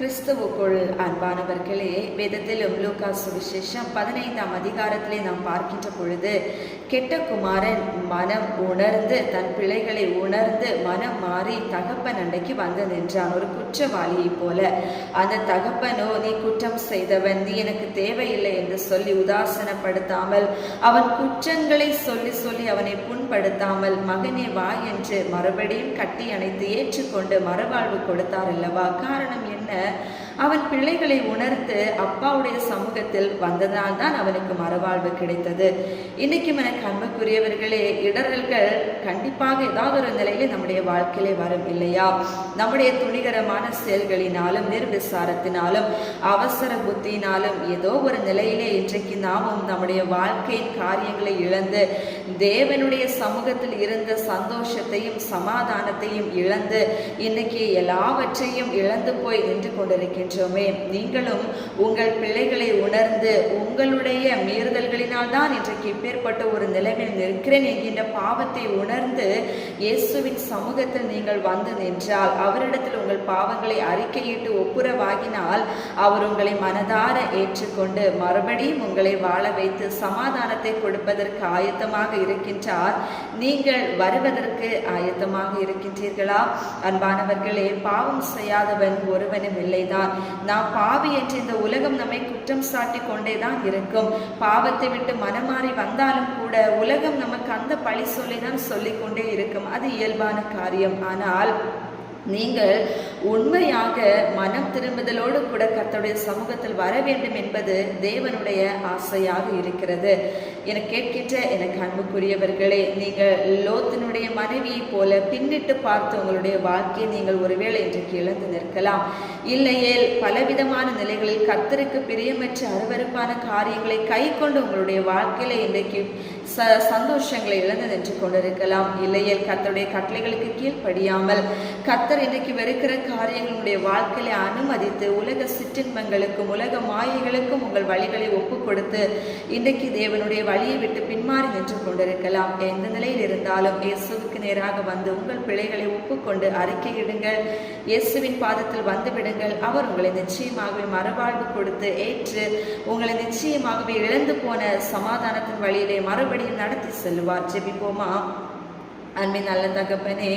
கிறிஸ்துவுக்குள் அன்பானவர்களே வேதத்திலும் லூக்கா சுவிசேஷம் பதினைந்தாம் அதிகாரத்திலே நாம் பார்க்கின்ற பொழுது கெட்ட குமாரன் மனம் உணர்ந்து தன் பிள்ளைகளை உணர்ந்து மனம் மாறி தகப்பன் அன்னைக்கு வந்து நின்றான். ஒரு குற்றவாளியைப் போல அந்த தகப்பனோ நீ குற்றம் செய்தவன் நீ எனக்கு தேவையில்லை என்று சொல்லி உதாசனப்படுத்தாமல் அவன் குற்றங்களை சொல்லி சொல்லி அவனை புண்படுத்தாமல் மகனே வா என்று மறுபடியும் கட்டி அணைத்து ஏற்றுக்கொண்டு மறுவாழ்வு கொடுத்தார் அல்லவா? காரணம் है। அவன் பிள்ளைகளை உணர்த்து அப்பாவுடைய சமூகத்தில் வந்ததால் தான் அவனுக்கு மறுவாழ்வு கிடைத்தது. இன்னைக்கு எனக்கு அன்புக்குரியவர்களே இடரல்கள் கண்டிப்பாக ஏதாவது ஒரு நிலையில நம்முடைய வாழ்க்கையிலே வரும் இல்லையா? நம்முடைய துணிகரமான செயல்களினாலும் நிர்விசாரத்தினாலும் அவசர புத்தியினாலும் ஏதோ ஒரு நிலையிலே இன்றைக்கு நாமும் நம்முடைய வாழ்க்கையின் காரியங்களை இழந்து தேவனுடைய சமூகத்தில் இருந்த சந்தோஷத்தையும் சமாதானத்தையும் இழந்து இன்னைக்கு எல்லாவற்றையும் இழந்து போய் நின்று கொண்டிருக்கின்றோமே நீங்களும் உங்கள் பிள்ளைகளை உணர்ந்து உங்களுடைய மீறுதல்களினால் தான் இன்றைக்கு இப்பேற்பட்ட ஒரு நிலைமையில் நிற்கிறேன் என்கின்ற பாவத்தை உணர்ந்து இயேசுவின் சமூகத்தில் நீங்கள் வந்து நின்றால் அவரிடத்தில் உங்கள் பாவங்களை அறிக்கையிட்டு ஒப்புரவாகினால் அவர் உங்களை மனதார ஏற்றுக்கொண்டு மறுபடியும் உங்களை வாழ வைத்து சமாதானத்தை கொடுப்பதற்கு ஆயத்தமாக இருக்கின்றார். நீங்கள் வருவதற்கு ஆயத்தமாக இருக்கின்றீர்களா? அன்பானவர்களே பாவம் செய்யாதவன் ஒருவனும் இல்லைதான். நாம் பாவி என்று இந்த உலகம் நம்மை குற்றம் சாட்டி கொண்டேதான் இருக்கும். பாவத்தை விட்டு மனமாறி வந்தாலும் கூட உலகம் நமக்கு அந்த பழி சொல்லிதான் சொல்லிக் கொண்டே இருக்கும். அது இயல்பான காரியம். ஆனால் நீங்கள் உண்மையாக மனம் திரும்புதலோடு கூட கர்த்தருடைய சமூகத்தில் வர வேண்டும் என்பது தேவனுடைய ஆசையாக இருக்கிறது. என கேட்கின்ற எனக்கு அன்புக்குரியவர்களே நீங்கள் லோத்தினுடைய மனைவியைப் போல பின்னிட்டு பார்த்து உங்களுடைய வாழ்க்கையை நீங்கள் ஒருவேளை இன்றைக்கு இழந்து நிற்கலாம். இல்லையேல் பலவிதமான நிலைகளில் கத்தருக்கு பிரியமற்ற அருவருப்பான காரியங்களை கை கொண்டு உங்களுடைய வாழ்க்கையில இன்றைக்கு ச சந்தோஷங்களை இழந்து நின்று கொண்டிருக்கலாம். இல்லையேல் கத்தருடைய கட்டளைகளுக்கு கீழ்ப்படியாமல் கர்த்தர் இன்றைக்கு வெறுக்கிற காரியங்களுடைய வாழ்க்கையில அனுமதித்து உலக சிற்றின்பங்களுக்கும் உலக மாயைகளுக்கும் உங்கள் வழிகளை ஒப்பு கொடுத்து இன்றைக்கு தேவனுடைய வழியை விட்டு பின்மாறி நின்று கொண்டிருக்கலாம். எந்த நிலையில் இருந்தாலும் இயேசுவுக்கு நேராக வந்து உங்கள் பிழைகளை ஒப்புக்கொண்டு அறிக்கையிடுங்கள். இயேசுவின் பாதத்தில் வந்துவிடுங்கள் அவர் உங்களை நிச்சயமாகவே மறுவாழ்வு கொடுத்து ஏற்று உங்களை நிச்சயமாகவே இழந்து போன சமாதானத்தின் வழியிலே மறுபடியும் நடத்தி செல்வார் ஜெபிப்போமா? அன்பின் நல்ல தகப்பனே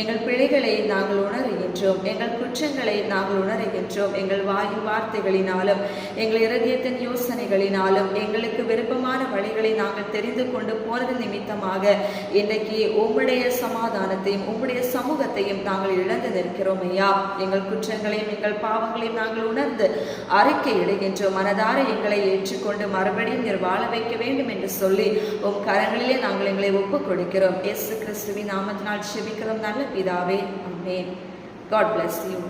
எங்கள் பிழைகளை நாங்கள் உணர்கின்றோம். எங்கள் குற்றங்களை நாங்கள் உணர்கின்றோம். எங்கள் வாயு வார்த்தைகளினாலும் எங்கள் இருதயத்தின் யோசனைகளினாலும் எங்களுக்கு விருப்பமாக வழிகளை நாங்கள் தெரிந்து கொண்டு போனது நிமித்தமாக இன்றைக்கு உம்முடைய சமாதானத்தையும் உம்முடைய சமூகத்தையும் நாங்கள் இழந்து நிற்கிறோம் ஐயா. எங்கள் குற்றங்களையும் எங்கள் பாவங்களையும் நாங்கள் உணர்ந்து அறிக்கை இடுகின்றோம். மனதார எங்களை ஏற்றுக்கொண்டு மறுபடியும் நீர் வாழ வைக்க வேண்டும் என்று சொல்லி உம் கரங்களிலே நாங்கள் எங்களை ஒப்புக் கொடுக்கிறோம். எஸ் கிறிஸ்துவின் நாமத்தினால் செபிக்கிறோம். நல்ல பிதாவே. அமேன் காட் பிளஸ் யூ